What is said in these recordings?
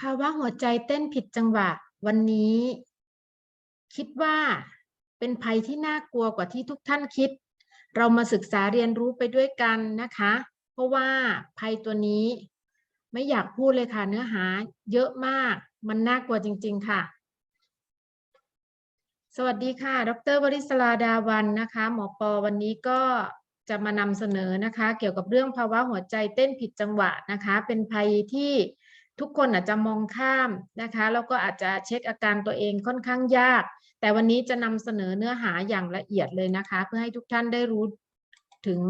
ภาวะหัวใจเต้นผิดจังหวะ วันนี้ คิดว่าเป็นภัยที่น่ากลัวกว่าที่ทุกท่านคิด เรามาศึกษาเรียนรู้ไปด้วยกันนะคะ เพราะว่าภัยตัวนี้ ไม่อยากพูดเลยค่ะเนื้อหา เยอะมาก มันน่ากลัวจริง ๆ ค่ะ สวัสดีค่ะ ดรวริศราดาวันนะคะ หมอปอวันนี้ก็จะมานำเสนอนะคะ เกี่ยวกับเรื่องภาวะหัวใจเต้นผิดจังหวะนะคะ เป็นภัยที่ ทุกคนอาจจะมองข้ามนะคะแล้วก็อาจจะเช็คอาการตัวเองค่อนข้างยาก แต่วันนี้จะนำเสนอเนื้อหาอย่างละเอียดเลยนะคะ เพื่อให้ทุกท่านได้รู้ถึง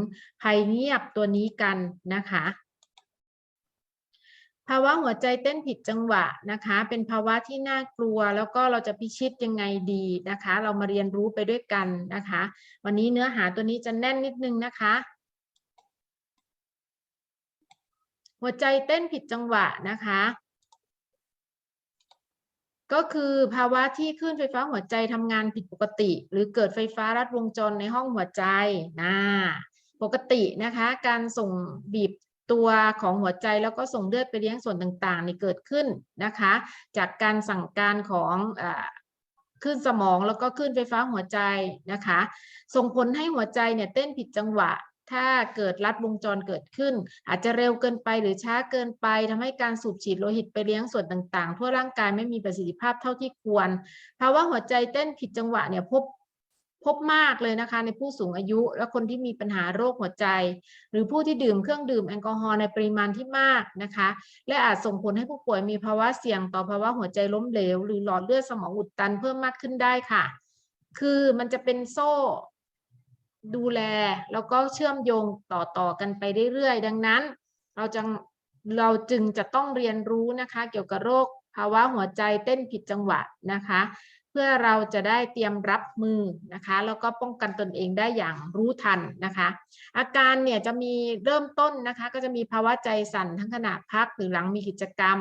ภัยเงียบตัวนี้กันนะคะภาวะหัวใจเต้นผิดจังหวะนะคะ เป็นภาวะที่น่ากลัว แล้วก็เราจะพิชิตยังไงดีนะคะ เรามาเรียนรู้ไปด้วยกันนะคะ วันนี้เนื้อหาตัวนี้จะแน่นนิดนึงนะคะ หัวใจเต้นผิดจังหวะนะคะ ก็คือภาวะที่คลื่นไฟฟ้าหัวใจทำงานผิดปกติ หรือเกิดไฟฟ้ารัดวงจรในห้องหัวใจนะปกตินะคะ การส่งบีบตัวของหัวใจแล้วก็ส่งเลือดไปเลี้ยงส่วนต่างๆนี่เกิดขึ้นนะคะ จากการสั่งการของคลื่นสมองแล้วก็คลื่นไฟฟ้าหัวใจนะคะ ส่งผลให้หัวใจเนี่ยเต้นผิดจังหวะ ถ้าเกิดรัดวงจรเกิดขึ้น อาจจะเร็วเกินไปหรือช้าเกินไปทำให้การสูบฉีดโลหิตไปเลี้ยงส่วนต่างๆ ทั่วร่างกายไม่มีประสิทธิภาพเท่าที่ควรภาวะหัวใจเต้นผิดจังหวะเนี่ยพบพบมากเลยนะคะในผู้สูงอายุและคนที่มีปัญหาโรคหัวใจ หรือผู้ที่ดื่มเครื่องดื่มแอลกอฮอล์ในปริมาณที่มากนะคะ และอาจส่งผลให้ผู้ป่วยมีภาวะเสี่ยงต่อภาวะหัวใจล้มเหลว หรือหลอดเลือดสมองอุดตันเพิ่มมากขึ้นได้ค่ะ คือมันจะเป็นโซ่ ดูแลแล้วก็เชื่อมโยงต่อต่อกันไปเรื่อยๆ ดังนั้น เราจะเราจึงจะต้องเรียนรู้นะคะ เกี่ยวกับโรคภาวะหัวใจเต้นผิดจังหวะนะคะ เพื่อเราจะได้เตรียมรับมือนะคะ แล้วก็ป้องกันตนเองได้อย่างรู้ทันนะคะ อาการเนี่ยจะมีเริ่มต้นนะคะ ก็จะมีภาวะใจสั่นทั้งขณะพักหรือหลังมีกิจกรรม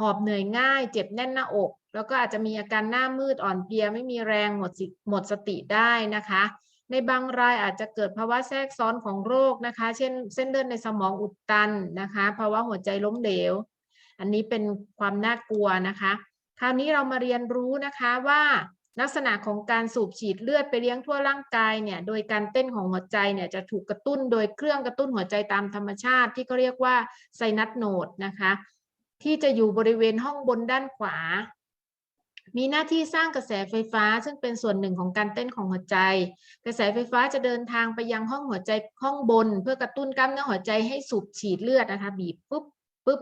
หอบเหนื่อยง่าย เจ็บแน่นหน้าอก แล้วก็อาจจะมีอาการหน้ามืดอ่อนเพลียไม่มีแรงหมดหมดสติได้นะคะ ในบางรายอาจจะเกิดภาวะแทรกซ้อนของโรคนะคะ เช่น เส้นเลือดในสมองอุดตันนะคะ ภาวะหัวใจล้มเหลว อันนี้เป็นความน่ากลัวนะคะ คราวนี้เรามาเรียนรู้นะคะว่าลักษณะของการสูบฉีดเลือดไปเลี้ยงทั่วร่างกายเนี่ย โดยการเต้นของหัวใจเนี่ยจะถูกกระตุ้นโดยเครื่องกระตุ้นหัวใจตามธรรมชาติที่เขาเรียกว่าไซนัสโนดนะคะ ที่จะอยู่บริเวณห้องบนด้านขวา มีหน้าที่สร้างกระแสไฟฟ้า ซึ่งเป็นส่วนหนึ่งของการเต้นของหัวใจ กระแสไฟฟ้าจะเดินทางไปยังห้องหัวใจห้องบน เพื่อกระตุ้นกล้ามเนื้อหัวใจให้สูบฉีดเลือดนะคะ บีบปุ๊บปุ๊บ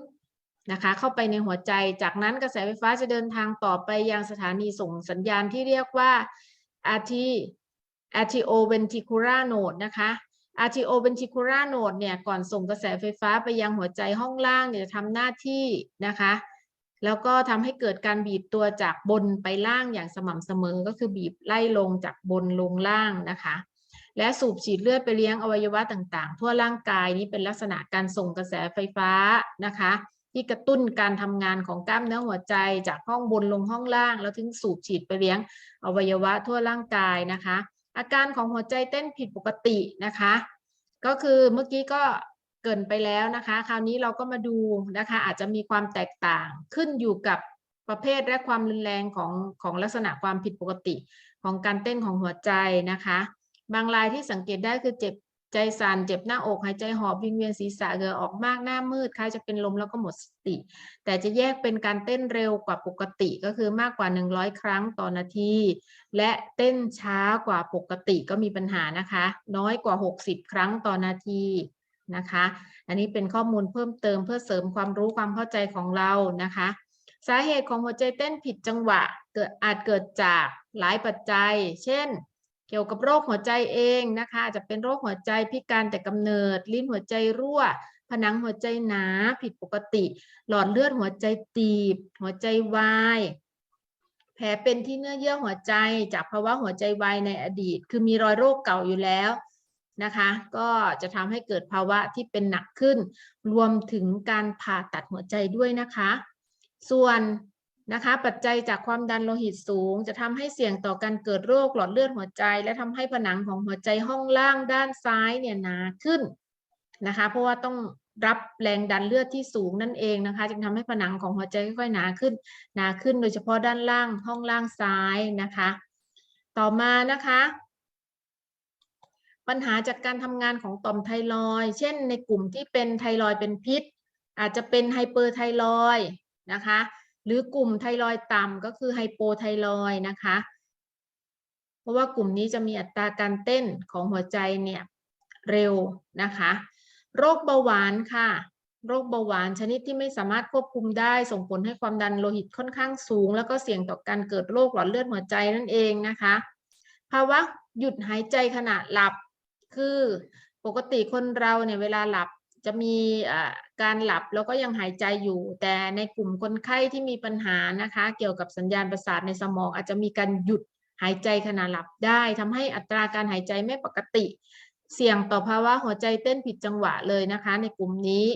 นะคะ เข้าไปในหัวใจ จากนั้นกระแสไฟฟ้าจะเดินทางต่อไปยังสถานีส่งสัญญาณที่เรียกว่า RT RTO ventricular node นะคะ arterioventricular node เนี่ย ก่อนส่งกระแสไฟฟ้าไปยังหัวใจห้องล่างเนี่ยจะทำหน้าที่นะคะ แล้วก็ทำให้เกิดการบีบตัวจากบนไปล่างอย่างสม่ำเสมอ ก็คือบีบไล่ลงจากบนลงล่างนะคะ และสูบฉีดเลือดไปเลี้ยงอวัยวะต่างๆ ทั่วร่างกายนี้เป็นลักษณะการส่งกระแสไฟฟ้านะคะ ที่กระตุ้นการทำงานของกล้ามเนื้อหัวใจจากห้องบนลงห้องล่าง แล้วถึงสูบฉีดไปเลี้ยงอวัยวะทั่วร่างกายนะคะ อาการของหัวใจเต้นผิดปกตินะคะ ก็คือเมื่อกี้ก็ เกินไปแล้วนะคะ คราวนี้เราก็มาดูนะคะ อาจจะมีความแตกต่างขึ้นอยู่กับประเภทและความรุนแรงของของลักษณะความผิดปกติของการเต้นของหัวใจนะคะ บางรายที่สังเกตได้คือเจ็บใจสั่นเจ็บหน้าอกหายใจหอบวิงเวียนศีรษะเหงื่อออกมากหน้ามืดคล้ายจะเป็นลมแล้วก็หมดสติ แต่จะแยกเป็นการเต้นเร็วกว่าปกติก็คือมากกว่า 100 ครั้งต่อนาที และเต้นช้ากว่าปกติก็มีปัญหานะคะ น้อยกว่า 60 ครั้งต่อนาที นะคะ อันนี้เป็นข้อมูลเพิ่มเติมเพื่อเสริมความรู้ความเข้าใจของเรานะคะ สาเหตุของหัวใจเต้นผิดจังหวะ เกิดอาจเกิดจากหลายปัจจัย เช่น เกี่ยวกับโรคหัวใจเองนะคะอาจจะเป็นโรคหัวใจพิการแต่กำเนิด ลิ้นหัวใจรั่ว ผนังหัวใจหนาผิดปกติ หลอดเลือดหัวใจตีบ หัวใจวายแผลเป็นที่เนื้อเยื่อหัวใจจากภาวะหัวใจวายในอดีต คือมีรอยโรคเก่าอยู่แล้ว นะคะ ก็จะทำให้เกิดภาวะที่เป็นหนักขึ้น รวมถึงการผ่าตัดหัวใจด้วยนะคะ ส่วนนะคะปัจจัยจากความดันโลหิตสูง จะทำให้เสี่ยงต่อการเกิดโรคหลอดเลือดหัวใจ และทำให้ผนังของหัวใจห้องล่างด้านซ้ายเนี่ยหนาขึ้นนะคะ เพราะว่าต้องรับแรงดันเลือดที่สูงนั่นเองนะคะ จึงทำให้ผนังของหัวใจค่อยๆหนาขึ้นหนาขึ้นโดยเฉพาะด้านล่างห้องล่างซ้ายนะคะ ต่อมานะคะ ปัญหาจากการทำงานของต่อมไทรอยเช่นในกลุ่มที่เป็นไทรอยเป็นพิษ อาจจะเป็นไฮเปอร์ไทรอยนะคะ หรือกลุ่มไทรอยต่ำก็คือไฮโปไทรอยนะคะ เพราะว่ากลุ่มนี้จะมีอัตราการเต้นของหัวใจเนี่ยเร็วนะคะ โรคเบาหวานค่ะ โรคเบาหวานชนิดที่ไม่สามารถควบคุมได้ ส่งผลให้ความดันโลหิตค่อนข้างสูง แล้วก็เสี่ยงต่อการเกิดโรคหลอดเลือดหัวใจนั่นเองนะคะ ภาวะหยุดหายใจขณะหลับ คือปกติคนเราเนี่ยเวลาหลับจะมีการหลับแล้วก็ยังหายใจอยู่ แต่ในกลุ่มคนไข้ที่มีปัญหานะคะ เกี่ยวกับสัญญาณประสาทในสมองอาจจะมีการหยุดหายใจขณะหลับได้ทำให้อัตราการหายใจไม่ปกติ เสี่ยงต่อภาวะหัวใจเต้นผิดจังหวะเลยนะคะ ในกลุ่มนี้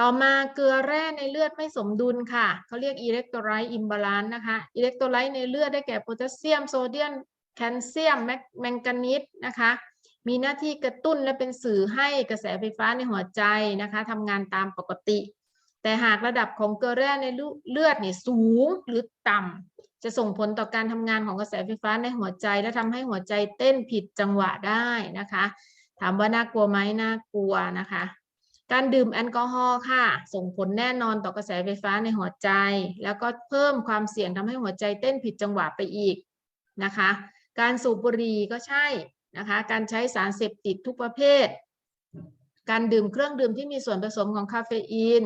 ต่อมาเกลือแร่ในเลือดไม่สมดุลค่ะเขาเรียกอิเล็กโทรไลต์อิมบาลานซ์นะคะอิเล็กโทรไลต์ในเลือดได้แก่โพแทสเซียมโซเดียมแคลเซียมแมงกานีสนะคะ มีหน้าที่กระตุ้นและเป็นสื่อให้กระแสไฟฟ้าในหัวใจนะคะทำงานตามปกติ แต่หากระดับของเกลือแร่ในเลือดเนี่ยสูงหรือต่ำจะส่งผลต่อการทำงานของกระแสไฟฟ้าในหัวใจ และทำให้หัวใจเต้นผิดจังหวะได้นะคะ ถามว่าน่ากลัวไหมน่ากลัวนะคะ การดื่มแอลกอฮอล์ค่ะ ส่งผลแน่นอนต่อกระแสไฟฟ้าในหัวใจ แล้วก็เพิ่มความเสี่ยงทำให้หัวใจเต้นผิดจังหวะไปอีกนะคะ การสูบบุหรี่ก็ใช่ นะคะ การใช้สารเสพติดทุกประเภท การดื่มเครื่องดื่มที่มีส่วนผสมของคาเฟอีน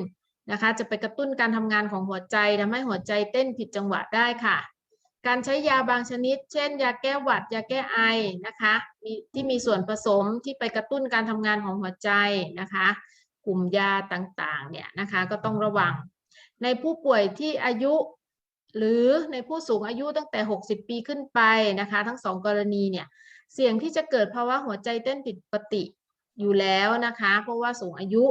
นะคะ จะไปกระตุ้นการทำงานของหัวใจทำให้หัวใจเต้นผิดจังหวะได้ค่ะ การใช้ยาบางชนิด เช่น ยาแก้หวัด ยาแก้ไอนะคะมีที่มีส่วนผสมที่ไปกระตุ้นการทำงานของหัวใจนะคะ กลุ่มยาต่างๆเนี่ยนะคะก็ต้องระวัง ในผู้ป่วยที่อายุหรือในผู้สูงอายุตั้งแต่ 60 ปีขึ้นไปนะคะ ทั้งสองกรณีเนี่ย เสี่ยงที่จะเกิดภาวะหัวใจเต้นผิดปกติอยู่แล้วนะคะ เพราะว่าสูงอายุ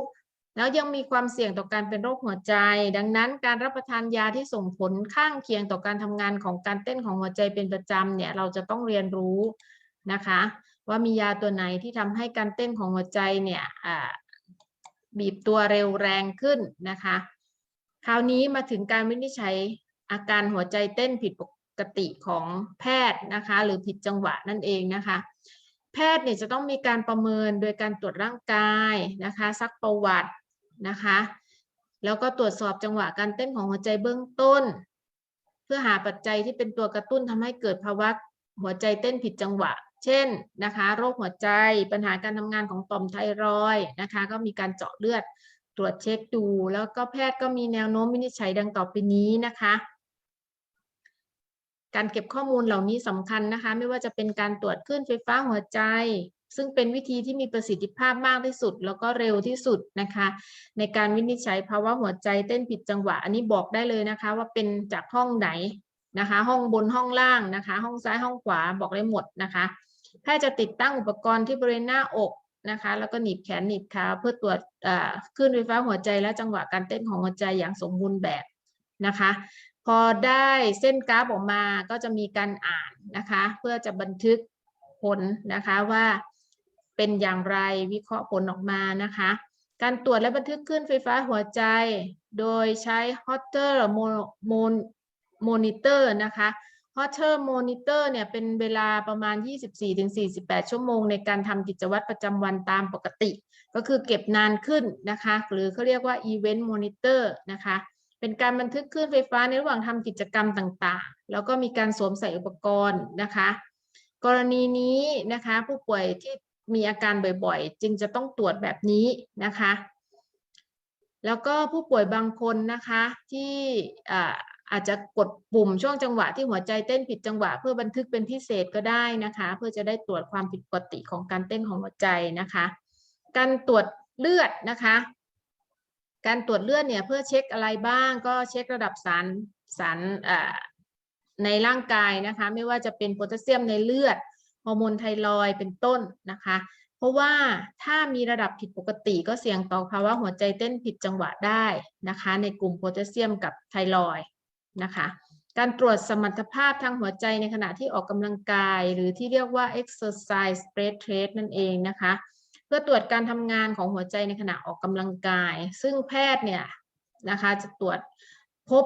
แล้วยังมีความเสี่ยงต่อการเป็นโรคหัวใจ ดังนั้นการรับประทานยาที่ส่งผลข้างเคียงต่อการทำงานของการเต้นของหัวใจเป็นประจำเนี่ยเราจะต้องเรียนรู้นะคะ ว่ามียาตัวไหนที่ทำให้การเต้นของหัวใจเนี่ยบีบตัวเร็วแรงขึ้นนะคะ คราวนี้มาถึงการวินิจฉัยอาการหัวใจเต้นผิดป กติของแพทย์นะคะหรือผิดจังหวะนั่นเองนะคะ แพทย์เนี่ยจะต้องมีการประเมินโดยการตรวจร่างกายนะคะซักประวัตินะคะแล้วก็ตรวจสอบจังหวะการเต้นของหัวใจเบื้องต้น เพื่อหาปัจจัยที่เป็นตัวกระตุ้นทำให้เกิดภาวะหัวใจเต้นผิดจังหวะ เช่นนะคะโรคหัวใจปัญหาการทำงานของต่อมไทรอยนะคะก็มีการเจาะเลือดตรวจเช็คดู แล้วก็แพทย์ก็มีแนวโน้มวินิจฉัยดังต่อไปนี้นะคะ การเก็บข้อมูลเหล่านี้สำคัญนะคะ ไม่ว่าจะเป็นการตรวจคลื่นไฟฟ้าหัวใจ ซึ่งเป็นวิธีที่มีประสิทธิภาพมากที่สุด แล้วก็เร็วที่สุดนะคะ ในการวินิจฉัยภาวะหัวใจเต้นผิดจังหวะ อันนี้บอกได้เลยนะคะ ว่าเป็นจากห้องไหนนะคะ ห้องบนห้องล่างนะคะ ห้องซ้ายห้องขวาบอกได้หมดนะคะแพทย์จะติดตั้งอุปกรณ์ที่บริเวณหน้าอกนะคะ แล้วก็หนีบแขนหนีบขาเพื่อตรวจคลื่นไฟฟ้าหัวใจและจังหวะการเต้นของหัวใจอย่างสมบูรณ์แบบนะคะ พอได้เส้นกราฟออกมาก็จะมีการอ่านนะคะ เพื่อจะบันทึกผลนะคะว่าเป็นอย่างไรวิเคราะห์ผลออกมานะคะ การตรวจและบันทึกคลื่นไฟฟ้าหัวใจ โดยใช้ Hotter Monitor นะคะ Hotter Monitor เนี่ยเป็นเวลาประมาณ 24-48 ชั่วโมง ในการทำกิจวัตรประจำวันตามปกติ ก็คือเก็บนานขึ้นนะคะ หรือเขาเรียกว่า Event Monitor นะคะ เป็นการบันทึกคลื่นไฟฟ้าในระหว่างทำกิจกรรมต่างๆ แล้วก็มีการสวมใส่อุปกรณ์นะคะ กรณีนี้นะคะผู้ป่วยที่มีอาการบ่อยๆ จึงจะต้องตรวจแบบนี้นะคะ แล้วก็ผู้ป่วยบางคนนะคะที่อาจจะกดปุ่มช่วงจังหวะที่หัวใจเต้นผิดจังหวะ เพื่อบันทึกเป็นพิเศษก็ได้นะคะ เพื่อจะได้ตรวจความผิดปกติของการเต้นของหัวใจนะคะ การตรวจเลือดนะคะ การตรวจเลือดเนี่ยเพื่อเช็คอะไรบ้างก็เช็คระดับสารสารในร่างกายนะคะ ไม่ว่าจะเป็นโพแทสเซียมในเลือดฮอร์โมนไทรอยเป็นต้นนะคะ เพราะว่าถ้ามีระดับผิดปกติก็เสี่ยงต่อภาวะหัวใจเต้นผิดจังหวะได้นะคะ ในกลุ่มโพแทสเซียมกับไทรอยนะคะ การตรวจสมรรถภาพทางหัวใจในขณะที่ออกกำลังกาย หรือที่เรียกว่า exercise breath rate นั่นเองนะคะ พื่อตรวจการทำงานของหัวใจในขณะออกกำลังกาย ซึ่งแพทย์เนี่ยนะคะจะตรวจพบ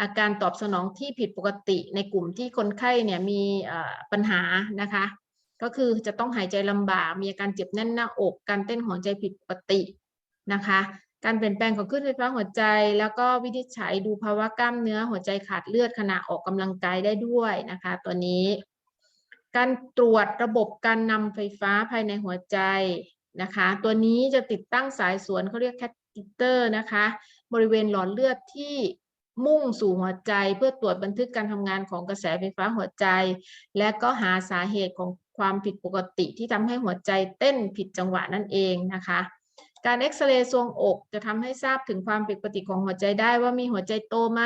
อาการตอบสนองที่ผิดปกติในกลุ่มที่คนไข้เนี่ยมีปัญหานะคะ ก็คือจะต้องหายใจลำบาก มีอาการเจ็บแน่นหน้าอก การเต้นหัวใจผิดปกตินะคะ การเปลี่ยนแปลงของคลื่นไฟฟ้าหัวใจ แล้วก็วินิจฉัยดูภาวะกล้ามเนื้อหัวใจขาดเลือดขณะออกกำลังกายได้ด้วยนะคะ ตัวนี้ การตรวจระบบการนำไฟฟ้าภายในหัวใจ นะคะ ตัวนี้จะติดตั้งสายสวนเขาเรียกแคทเตอร์นะคะ บริเวณหลอดเลือดที่มุ่งสู่หัวใจเพื่อตรวจบันทึกการทำงานของกระแสไฟฟ้าหัวใจ และก็หาสาเหตุของความผิดปกติที่ทำให้หัวใจเต้นผิดจังหวะนั่นเองนะคะ การเอ็กซเรย์ทรวงอกจะทำให้ทราบถึงความผิดปกติของหัวใจได้ว่ามีหัวใจโตไหม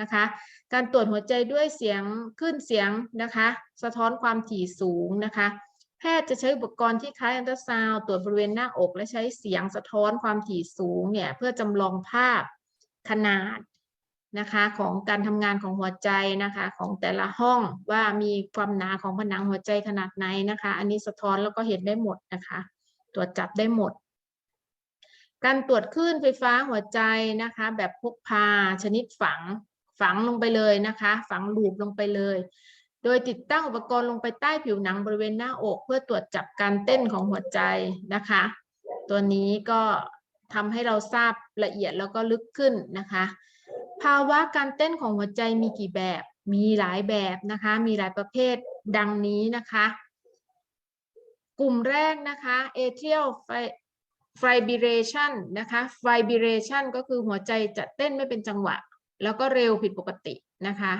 นะคะ การตรวจหัวใจด้วยเสียงขึ้นเสียงนะคะ สะท้อนความถี่สูงนะคะ แพทย์จะใช้อุปกรณ์ที่คล้ายอัลตราซาวด์ตรวจบริเวณหน้าอก และใช้เสียงสะท้อนความถี่สูงเนี่ยเพื่อจำลองภาพขนาดนะคะของการทำงานของหัวใจนะคะของแต่ละห้องว่ามีความหนาของผนังหัวใจขนาดไหนนะคะ อันนี้สะท้อนแล้วก็เห็นได้หมดนะคะ ตรวจจับได้หมด การตรวจคลื่นไฟฟ้าหัวใจนะคะ แบบพกพาชนิดฝังฝังลงไปเลยนะคะ ฝังลูปลงไปเลย โดยติดตั้งอุปกรณ์ลงไปใต้ผิวหนังบริเวณหน้าอก เพื่อตรวจจับการเต้นของหัวใจนะคะ ตัวนี้ก็ทำให้เราทราบละเอียดแล้วก็ลึกขึ้นนะคะ ภาวะการเต้นของหัวใจมีกี่แบบ มีหลายแบบนะคะ มีหลายประเภทดังนี้นะคะ กลุ่มแรกนะคะ atrial fibrillation นะคะ fibrillation ก็คือหัวใจจะเต้นไม่เป็นจังหวะ แล้วก็เร็วผิดปกตินะคะ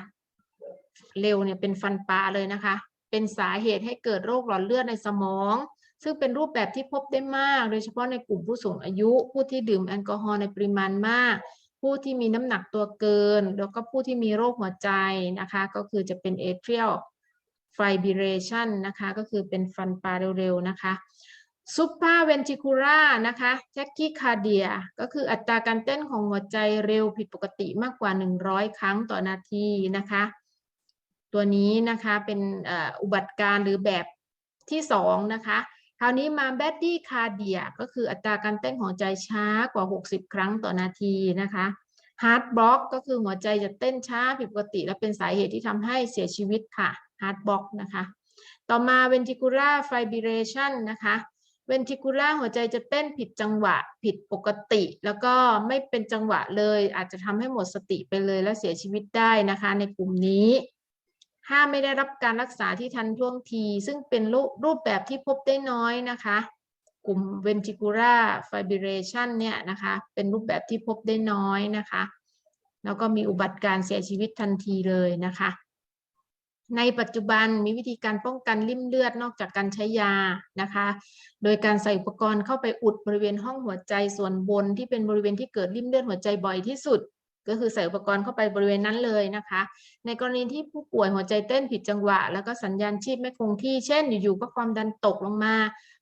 เร็วเนี่ยเป็นฟันปลาเลยนะคะ เป็นสาเหตุให้เกิดโรคหลอดเลือดในสมอง ซึ่งเป็นรูปแบบที่พบได้มาก โดยเฉพาะในกลุ่มผู้สูงอายุ ผู้ที่ดื่มแอลกอฮอล์ในปริมาณมาก ผู้ที่มีน้ำหนักตัวเกิน แล้วก็ผู้ที่มีโรคหัวใจนะคะ ก็คือจะเป็น atrial fibrillation นะคะ ก็คือเป็นฟันปลาเร็วๆนะคะ supraventricular นะคะ tachycardia ก็คืออัตราการเต้นของหัวใจเร็วผิดปกติมากกว่า 100 ครั้งต่อนาทีนะคะ ตัวนี้นะคะเป็นอุบัติการหรือแบบที่สองนะคะคราวนี้มา bradycardia ก็คืออัตราการเต้นของใจช้ากว่า 60 ครั้งต่อนาทีนะคะ heart block ก็คือหัวใจจะเต้นช้าผิดปกติ และเป็นสาเหตุที่ทำให้เสียชีวิตค่ะ heart block นะคะต่อมา ventricular fibrillation นะคะ ventricular หัวใจจะเต้นผิดจังหวะผิดปกติ แล้วก็ไม่เป็นจังหวะเลย อาจจะทำให้หมดสติไปเลยและเสียชีวิตได้นะคะในกลุ่มนี้ ถ้าไม่ได้รับการรักษาที่ทันท่วงที ซึ่งเป็นรูรูปแบบที่พบได้น้อยนะคะ กลุ่ม ventricular fibrillation เนี่ยนะคะ เป็นรูปแบบที่พบได้น้อยนะคะ แล้วก็มีอุบัติการเสียชีวิตทันทีเลยนะคะ ในปัจจุบันมีวิธีการป้องกันริ่มเลือดนอกจากการใช้ยานะคะ โดยการใส่อุปกรณ์เข้าไปอุดบริเวณห้องหัวใจส่วนบนที่เป็นบริเวณที่เกิดริ่มเลือดหัวใจบ่อยที่สุด ก็คือใส่อุปกรณ์เข้าไปบริเวณนั้นเลยนะคะ ในกรณีที่ผู้ป่วยหัวใจเต้นผิดจังหวะ แล้วก็สัญญาณชีพไม่คงที่เช่น อยู่ๆก็ความดันตกลงมา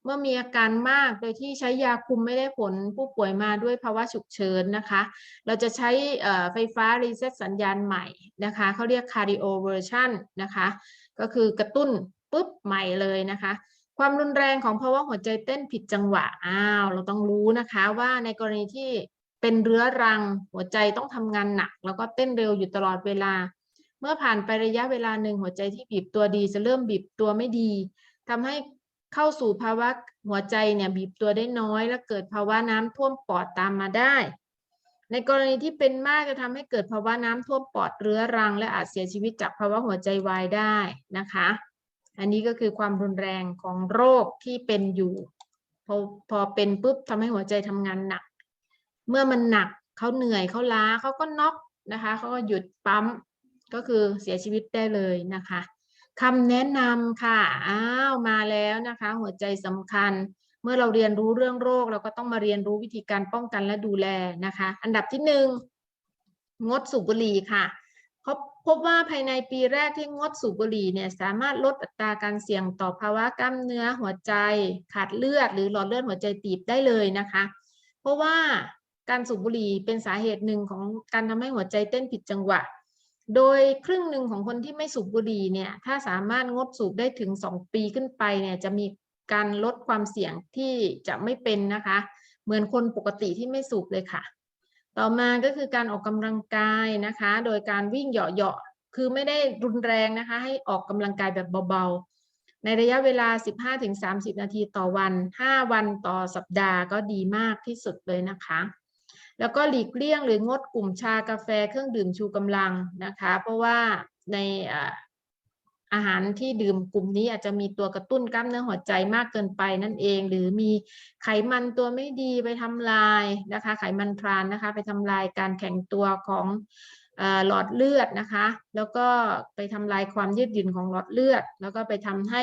เมื่อมีอาการมากโดยที่ใช้ยาคุมไม่ได้ผลผู้ป่วยมาด้วยภาวะฉุกเฉินนะคะ เราจะใช้ไฟฟ้ารีเซ็ตสัญญาณใหม่นะคะเขาเรียก cardio version นะคะก็คือกระตุ้นปุ๊บใหม่เลยนะคะความรุนแรงของภาวะหัวใจเต้นผิดจังหวะ อ้าว เราต้องรู้นะคะว่าในกรณีที่ เป็นเรื้อรัง หัวใจต้องทำงานหนัก แล้วก็เต้นเร็วอยู่ตลอดเวลา เมื่อผ่านไประยะเวลาหนึ่งหัวใจที่บีบตัวดีจะเริ่มบีบตัวไม่ดีทำให้เข้าสู่ภาวะหัวใจเนี่ยบีบตัวได้น้อย และเกิดภาวะน้ำท่วมปอดตามมาได้ ในกรณีที่เป็นมากจะทำให้เกิดภาวะน้ำท่วมปอดเรื้อรัง และอาจเสียชีวิตจากภาวะหัวใจวายได้นะคะ อันนี้ก็คือความรุนแรงของโรคที่เป็นอยู่พอพอเป็นปุ๊บทำให้หัวใจทำงานหนัก เมื่อมันหนักเขาเหนื่อยเขาล้าเขาก็น็อกนะคะเขาก็หยุดปั๊มก็คือเสียชีวิตได้เลยนะคะคำแนะนำค่ะอ้าวมาแล้วนะคะ หัวใจสำคัญ เมื่อเราเรียนรู้เรื่องโรค เราก็ต้องมาเรียนรู้วิธีการป้องกันและดูแลนะคะ อันดับที่หนึ่งงดสูบบุหรี่ค่ะพบพบว่าภายในปีแรกที่งดสูบบุหรี่เนี่ยสามารถลดอัตราการเสี่ยงต่อภาวะกล้ามเนื้อหัวใจ ขาดเลือดหรือหลอดเลือดหัวใจตีบได้เลยนะคะ เพราะว่า การสูบบุหรี่เป็นสาเหตุหนึ่งของการทำให้หัวใจเต้นผิดจังหวะ โดยครึ่งหนึ่งของคนที่ไม่สูบบุหรี่เนี่ย ถ้าสามารถงดสูบได้ถึง 2 ปีขึ้นไปเนี่ยจะมีการลดความเสี่ยงที่จะไม่เป็นนะคะ เหมือนคนปกติที่ไม่สูบเลยค่ะ ต่อมาก็คือการออกกำลังกายนะคะ โดยการวิ่งเหาะๆคือไม่ได้รุนแรงนะคะ ให้ออกกำลังกายแบบเบาๆ ในระยะเวลา 15-30 นาทีต่อวัน 5 วันต่อสัปดาห์ก็ดีมากที่สุดเลยนะคะ แล้วก็หลีกเลี่ยงหรืองดกลุ่มชากาแฟเครื่องดื่มชูกำลังนะคะ เพราะว่าในอาหารที่ดื่มกลุ่มนี้อาจจะมีตัวกระตุ้นกล้ามเนื้อหัวใจมากเกินไปนั่นเอง หรือมีไขมันตัวไม่ดีไปทำลายนะคะ ไขมันทรานนะคะ ไปทำลายการแข็งตัวของหลอดเลือดนะคะ แล้วก็ไปทำลายความยืดหยุ่นของหลอดเลือด แล้วก็ไปทำให้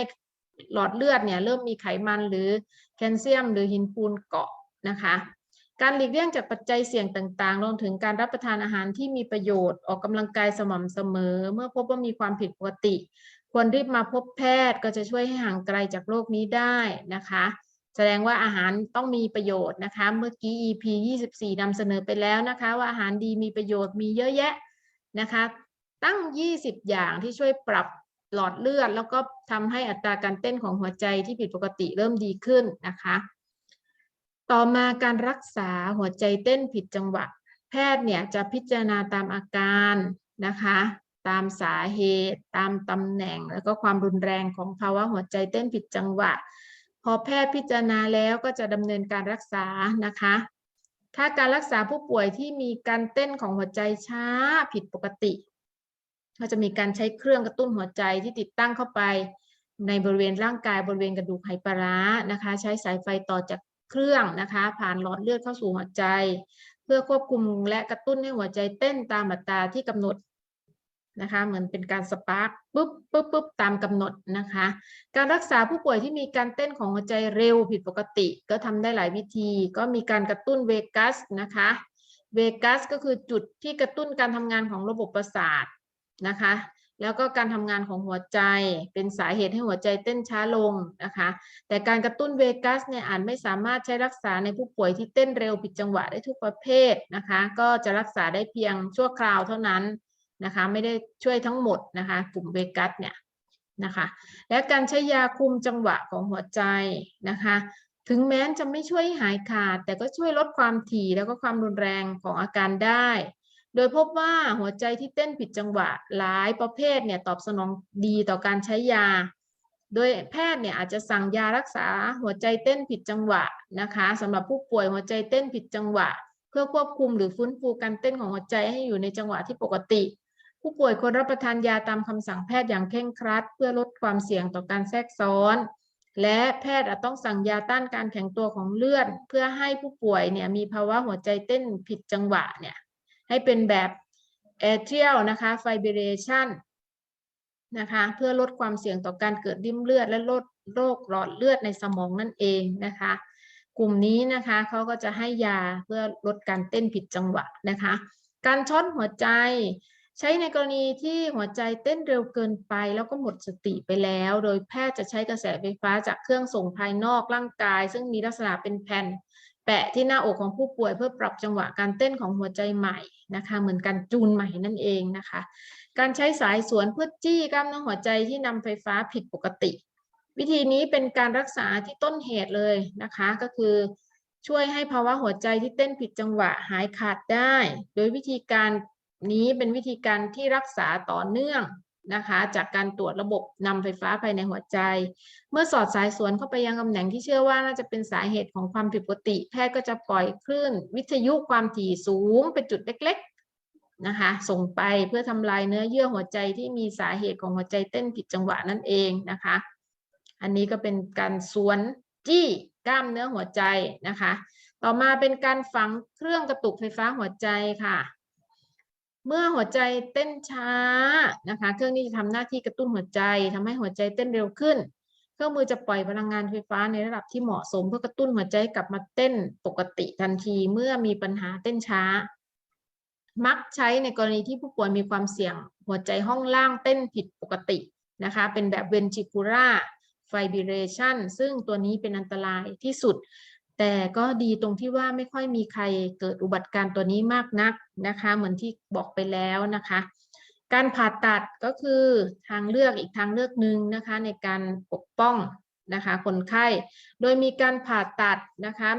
หลอดเลือดเนี่ยเริ่มมีไขมันหรือแคลเซียม หรือหินปูนเกาะนะคะ การหลีกเลี่ยงจากปัจจัยเสี่ยงต่างๆ รวมถึงการรับประทานอาหารที่มีประโยชน์ ออกกำลังกายสม่ำเสมอ เมื่อพบว่ามีความผิดปกติ ควรรีบมาพบแพทย์ก็จะช่วยให้ห่างไกลจากโรคนี้ได้นะคะ แสดงว่าอาหารต้องมีประโยชน์นะคะ เมื่อกี้ EP 24นำเสนอไปแล้วนะคะ ว่าอาหารดีมีประโยชน์มีเยอะแยะนะคะ ตั้ง 20 อย่างที่ช่วยปรับหลอดเลือด แล้วก็ทำให้อัตราการเต้นของหัวใจที่ผิดปกติเริ่มดีขึ้นนะคะ ต่อมาการรักษาหัวใจเต้นผิดจังหวะ แพทย์เนี่ยจะพิจารณาตามอาการนะคะ ตามสาเหตุ ตามตำแหน่ง แล้วก็ความรุนแรงของภาวะหัวใจเต้นผิดจังหวะ พอแพทย์พิจารณาแล้วก็จะดำเนินการรักษานะคะ ถ้าการรักษาผู้ป่วยที่มีการเต้นของหัวใจช้าผิดปกติ ก็จะมีการใช้เครื่องกระตุ้นหัวใจที่ติดตั้งเข้าไปในบริเวณร่างกายบริเวณกระดูกไหปลาร้านะคะ ใช้สายไฟต่อจาก เครื่องนะคะ ผ่านหลอดเลือดเข้าสู่หัวใจ เพื่อควบคุมและกระตุ้นให้หัวใจเต้นตามอัตราที่กำหนดนะคะ เหมือนเป็นการสปาร์กปุ๊บปุ๊บปุ๊บตามกำหนดนะคะ การรักษาผู้ป่วยที่มีการเต้นของหัวใจเร็วผิดปกติ ก็ทำได้หลายวิธี ก็มีการกระตุ้นเวกัสนะคะเวกัสก็คือจุดที่กระตุ้นการทำงานของระบบประสาทนะคะ แล้วก็การทำงานของหัวใจเป็นสาเหตุให้หัวใจเต้นช้าลงนะคะ แต่การกระตุ้นเวกัสเนี่ยอาจไม่สามารถใช้รักษาในผู้ป่วยที่เต้นเร็วผิดจังหวะได้ทุกประเภทนะคะ ก็จะรักษาได้เพียงชั่วคราวเท่านั้นนะคะ ไม่ได้ช่วยทั้งหมดนะคะ กลุ่มเวกัสเนี่ยนะคะ และการใช้ยาคุมจังหวะของหัวใจนะคะ ถึงแม้จะไม่ช่วยให้หายขาด แต่ก็ช่วยลดความถี่แล้วก็ความรุนแรงของอาการได้ โดยพบว่าหัวใจที่เต้นผิดจังหวะหลายประเภทเนี่ยตอบสนองดีต่อการใช้ยา โดยแพทย์เนี่ยอาจจะสั่งยารักษาหัวใจเต้นผิดจังหวะนะคะสำหรับผู้ป่วยหัวใจเต้นผิดจังหวะ เพื่อควบคุมหรือฟื้นฟูการเต้นของหัวใจให้อยู่ในจังหวะที่ปกติ ผู้ป่วยควรรับประทานยาตามคำสั่งแพทย์อย่างเคร่งครัด เพื่อลดความเสี่ยงต่อการแทรกซ้อนและแพทย์อาจต้องสั่งยาต้านการแข็งตัวของเลือด เพื่อให้ผู้ป่วยเนี่ยมีภาวะหัวใจเต้นผิดจังหวะเนี่ย ให้เป็นแบบ atrial นะคะ fibrillation นะคะเพื่อลดความเสี่ยงต่อการเกิดริ่มเลือด และลดโรคหลอดเลือดในสมองนั่นเองนะคะ กลุ่มนี้นะคะเขาก็จะให้ยาเพื่อลดการเต้นผิดจังหวะนะคะ การช็อตหัวใจ ใช้ในกรณีที่หัวใจเต้นเร็วเกินไป แล้วก็หมดสติไปแล้ว โดยแพทย์จะใช้กระแสไฟฟ้าจากเครื่องส่งภายนอกร่างกาย ซึ่งมีลักษณะเป็นแผ่นะที่หน้าอกของผู้ป่วยเพื่อปรับจังหวะการเต้นของหัวใจใหม่นะคะเหมือนการจูนใหม่นั่นเองนะคะ การใช้สายสวนเพื่อจี้กล้ามเนื้อหัวใจที่นำไฟฟ้าผิดปกติ วิธีนี้เป็นการรักษาที่ต้นเหตุเลยนะคะก็คือช่วยให้ภาวะหัวใจที่เต้นผิดจังหวะหายขาดได้ โดยวิธีการนี้เป็นวิธีการที่รักษาต่อเนื่อง นะคะจากการตรวจระบบนำไฟฟ้าภายในหัวใจ เมื่อสอดสายสวนเข้าไปยังตำแหน่งที่เชื่อว่าน่าจะเป็นสาเหตุของความผิดปกติ แพทย์ก็จะปล่อยคลื่น วิทยุความถี่สูงเป็นจุดเล็กๆนะคะส่งไปเพื่อทำลายเนื้อเยื่อหัวใจที่มีสาเหตุของหัวใจเต้นผิดจังหวะนั่นเองนะคะ อันนี้ก็เป็นการสวนจี้กล้ามเนื้อหัวใจนะคะ ต่อมาเป็นการฝังเครื่องกระตุกไฟฟ้าหัวใจค่ะ เมื่อหัวใจเต้นช้านะคะ เครื่องนี้จะทำหน้าที่กระตุ้นหัวใจทำให้หัวใจเต้นเร็วขึ้น เครื่องมือจะปล่อยพลังงานไฟฟ้าในระดับที่เหมาะสม เพื่อกระตุ้นหัวใจกลับมาเต้นปกติทันที เมื่อมีปัญหาเต้นช้า มักใช้ในกรณีที่ผู้ป่วยมีความเสี่ยง หัวใจห้องล่างเต้นผิดปกตินะคะ เป็นแบบ ventricular fibrillation ซึ่งตัวนี้เป็นอันตรายที่สุด แต่ก็ดีตรงที่ว่าไม่ค่อยมีใครเกิดอุบัติการณ์ตัวนี้มากนักนะคะ เหมือนที่บอกไปแล้วนะคะ การผ่าตัดก็คือทางเลือกอีกทางเลือกหนึ่งนะคะ ในการปกป้องนะคะคนไข้ โดยมีการผ่าตัดนะคะ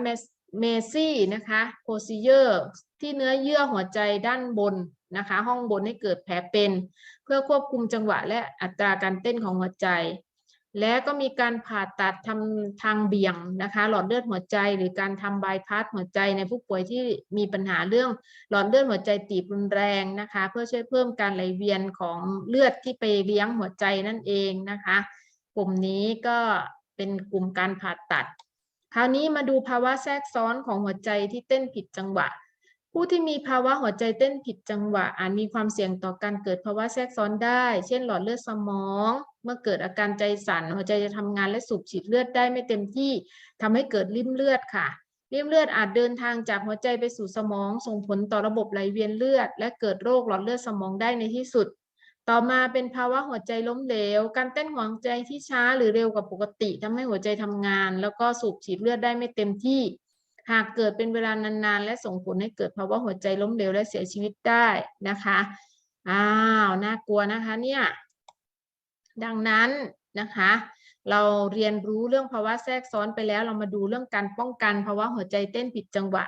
เมซี่นะคะโ o ซิเยอร์ที่เนื้อเยื่อหัวใจด้านบนนะคะ ห้องบนให้เกิดแผลเป็น เพื่อควบคุมจังหวะและอัตราการเต้นของหัวใจ และก็มีการผ่าตัดทำทางเบี่ยงนะคะ หลอดเลือดหัวใจ หรือการทำบายพาสหัวใจในผู้ป่วยที่มีปัญหาเรื่องหลอดเลือดหัวใจตีบรุนแรงนะคะ เพื่อช่วยเพิ่มการไหลเวียนของเลือดที่ไปเลี้ยงหัวใจนั่นเองนะคะ กลุ่มนี้ก็เป็นกลุ่มการผ่าตัด คราวนี้มาดูภาวะแทรกซ้อนของหัวใจที่เต้นผิดจังหวะ ผู้ที่มีภาวะหัวใจเต้นผิดจังหวะอาจมีความเสี่ยงต่อการเกิดภาวะแทรกซ้อนได้ เช่น หลอดเลือดสมอง เมื่อเกิดอาการใจสั่นหัวใจจะทำงานและสูบฉีดเลือดได้ไม่เต็มที่ทำให้เกิดริ่มเลือดค่ะริ่มเลือดอาจเดินทางจากหัวใจไปสู่สมอง ส่งผลต่อระบบไหลเวียนเลือด และเกิดโรคหลอดเลือดสมองได้ในที่สุด ต่อมาเป็นภาวะหัวใจล้มเหลว การเต้นหัวใจที่ช้าหรือเร็วกว่าปกติทำให้หัวใจทำงาน แล้วก็สูบฉีดเลือดได้ไม่เต็มที่ หากเกิดเป็นเวลานานๆ และส่งผลให้เกิดภาวะหัวใจล้มเหลวและเสียชีวิตได้นะคะอ้าวน่ากลัวนะคะเนี่ยดังนั้นนะคะ เราเรียนรู้เรื่องภาวะแทรกซ้อนไปแล้วเรามาดูเรื่องการป้องกันภาวะหัวใจเต้นผิดจังหวะ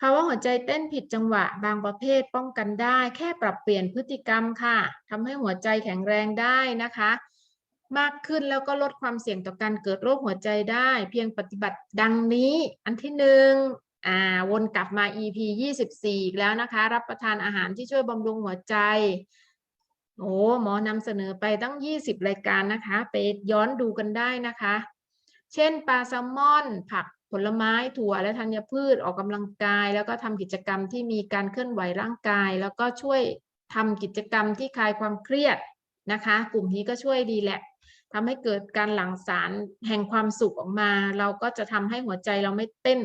ภาวะหัวใจเต้นผิดจังหวะ บางประเภทป้องกันได้ แค่ปรับเปลี่ยนพฤติกรรมค่ะทำให้หัวใจแข็งแรงได้นะคะ มากขึ้นแล้วก็ลดความเสี่ยงต่อการเกิดโรคหัวใจได้ เพียงปฏิบัติดังนี้ อันที่หนึ่งอ่าวนกลับมา EP 24 อีกแล้วนะคะ รับประทานอาหารที่ช่วยบำรุงหัวใจโอ้หมอนำเสนอไปตั้ง 20 รายการนะคะ ไปย้อนดูกันได้นะคะ เช่นปลาแซลมอน ผักผลไม้ถั่วและธัญพืชออกกำลังกาย แล้วก็ทำกิจกรรมที่มีการเคลื่อนไหวร่างกาย แล้วก็ช่วยทำกิจกรรมที่คลายความเครียดนะคะ กลุ่มนี้ก็ช่วยดีแหละ ทำให้เกิดการหลั่งสารแห่งความสุขออกมา เราก็จะทำให้หัวใจเราไม่เต้น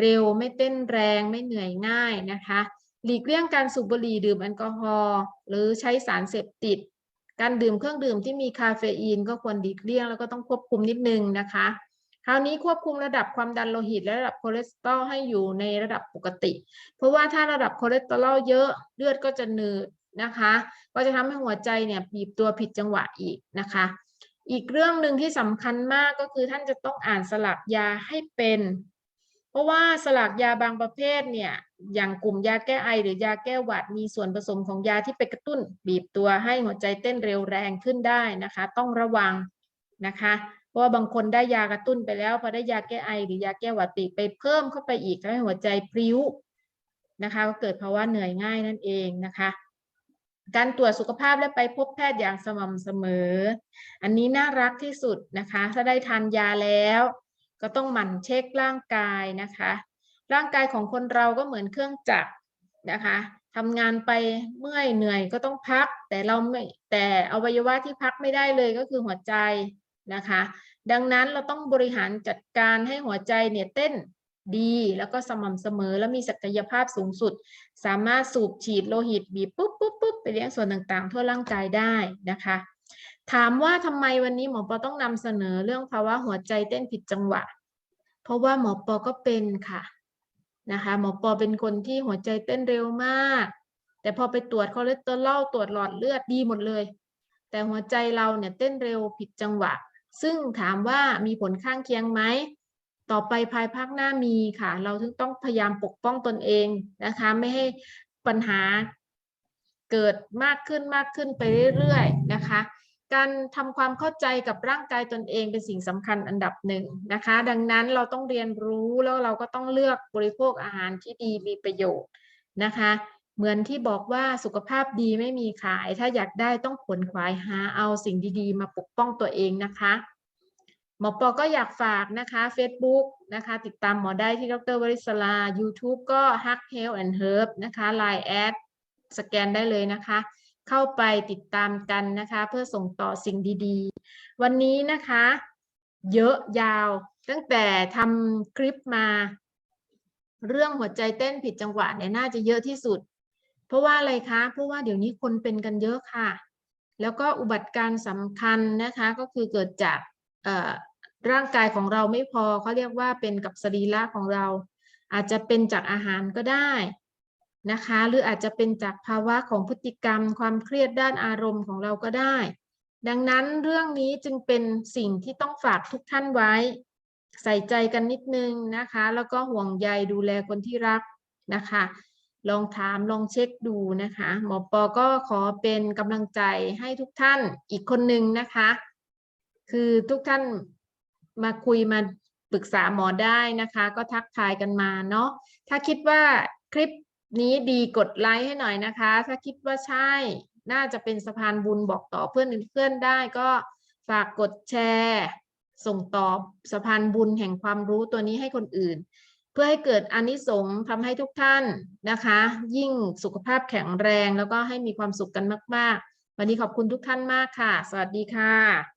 เร็ว ไม่เต้นแรงไม่เหนื่อยง่ายนะคะ หลีกเลี่ยงการสูบบุหรี่ดื่มแอลกอฮอล์หรือใช้สารเสพติด การดื่มเครื่องดื่มที่มีคาเฟอีนก็ควรหลีกเลี่ยงแล้วก็ต้องควบคุมนิดนึงนะคะ คราวนี้ควบคุมระดับความดันโลหิตและระดับคอเลสเตอรอลให้อยู่ในระดับปกติ เพราะว่าถ้าระดับคอเลสเตอรอลเยอะเลือดก็จะหนืดนะคะ ก็จะทำให้หัวใจเนี่ยบีบตัวผิดจังหวะอีกนะคะ อีกเรื่องหนึ่งที่สำคัญมากก็คือท่านจะต้องอ่านสลักยาให้เป็น เพราะว่าสลักยาบางประเภทเนี่ยอย่างกลุ่มยาแก้ไอ หรือยาแก้หวัดมีส่วนผสมของยาที่ไปกระตุ้น บีบตัวให้หัวใจเต้นเร็วแรงขึ้นได้นะคะ ต้องระวังนะคะ เพราะว่าบางคนได้ยากระตุ้นไปแล้วพอได้ยาแก้ไอ หรือยาแก้หวัดปีกไปเพิ่มเข้าไปอีกทำให้หัวใจพลิ้วนะคะก็เกิดภาวะเหนื่อยง่ายนั่นเองนะคะ การตรวจสุขภาพและไปพบแพทย์อย่างสม่ำเสมอ อันนี้น่ารักที่สุดนะคะ ถ้าได้ทานยาแล้ว ก็ต้องหมั่นเช็คร่างกายนะคะ ร่างกายของคนเราก็เหมือนเครื่องจักรนะคะทำงานไปเมื่อยเหนื่อยก็ต้องพัก แต่เราไม่แต่อวัยวะที่พักไม่ได้เลยก็คือหัวใจนะคะ ดังนั้นเราต้องบริหารจัดการให้หัวใจเนี่ยเต้นดีแล้วก็สม่ำเสมอและมีศักยภาพสูงสุด สามารถสูบฉีดโลหิตบีบปุ๊บปุ๊บปุ๊บ ไปเลี้ยงส่วนต่างๆ ทั่วร่างกายได้นะคะ ถามว่าทำไมวันนี้หมอปอต้องนำเสนอเรื่องภาวะหัวใจเต้นผิดจังหวะ เพราะว่าหมอปอก็เป็นค่ะนะคะหมอปอเป็นคนที่หัวใจเต้นเร็วมาก แต่พอไปตรวจคอเลสเตอรอลตรวจหลอดเลือดดีหมดเลย แต่หัวใจเราเนี่ยเต้นเร็วผิดจังหวะ ซึ่งถามว่ามีผลข้างเคียงไหมต่อไปภายภาคหน้ามีค่ะ เราถึงต้องพยายามปกป้องตนเองนะคะ ไม่ให้ปัญหา เกิดมากขึ้นมากขึ้นไปเรื่อยๆนะคะ การทำความเข้าใจกับร่างกายตนเองเป็นสิ่งสำคัญอันดับหนึ่งนะคะ ดังนั้นเราต้องเรียนรู้แล้วเราก็ต้องเลือกบริโภคอาหารที่ดีมีประโยชน์นะคะ เหมือนที่บอกว่าสุขภาพดีไม่มีขาย ถ้าอยากได้ต้องขวนขวายหาเอาสิ่งดีๆ มาปกป้องตัวเองนะคะหมอปอก็อยากฝากนะคะ Facebook นะคะ ติดตามหมอได้ที่ดรวริศลา YouTube ก็ Hack Health and Herb นะคะ Line แอด สแกนได้เลยนะคะ เข้าไปติดตามกันนะคะ เพื่อส่งต่อสิ่งดีๆ วันนี้นะคะ เยอะยาวตั้งแต่ทำคลิปมา เรื่องหัวใจเต้นผิดจังหวะเนี่ยน่าจะเยอะที่สุด เพราะว่าอะไรคะ เพราะว่าเดี๋ยวนี้คนเป็นกันเยอะค่ะ แล้วก็อุบัติการณ์สำคัญนะคะก็คือเกิดจากร่างกายของเราไม่พอเขาเรียกว่าเป็นกับสรีระของเรา อาจจะเป็นจากอาหารก็ได้ นะคะ หรืออาจจะเป็นจากภาวะของพฤติกรรม ความเครียดด้านอารมณ์ของเราก็ได้ ดังนั้นเรื่องนี้จึงเป็นสิ่งที่ต้องฝากทุกท่านไว้ ใส่ใจกันนิดนึงนะคะ แล้วก็ห่วงใยดูแลคนที่รักนะคะ ลองถามลองเช็คดูนะคะ หมอปอก็ขอเป็นกำลังใจให้ทุกท่านอีกคนหนึ่งนะคะ คือทุกท่านมาคุยมาปรึกษาหมอได้นะคะ ก็ทักทายกันมาเนาะถ้าคิดว่าคลิป นี้ดีกดไลค์ให้หน่อยนะคะ ถ้าคิดว่าใช่ น่าจะเป็นสะพานบุญบอกต่อเพื่อนเพื่อนได้ก็ฝากกดแชร์ ส่งต่อสะพานบุญแห่งความรู้ตัวนี้ให้คนอื่น เพื่อให้เกิดอนิสงส์ทำให้ทุกท่านนะคะ ยิ่งสุขภาพแข็งแรงแล้วก็ให้มีความสุขกันมาก ๆ วันนี้ขอบคุณทุกท่านมากค่ะ สวัสดีค่ะ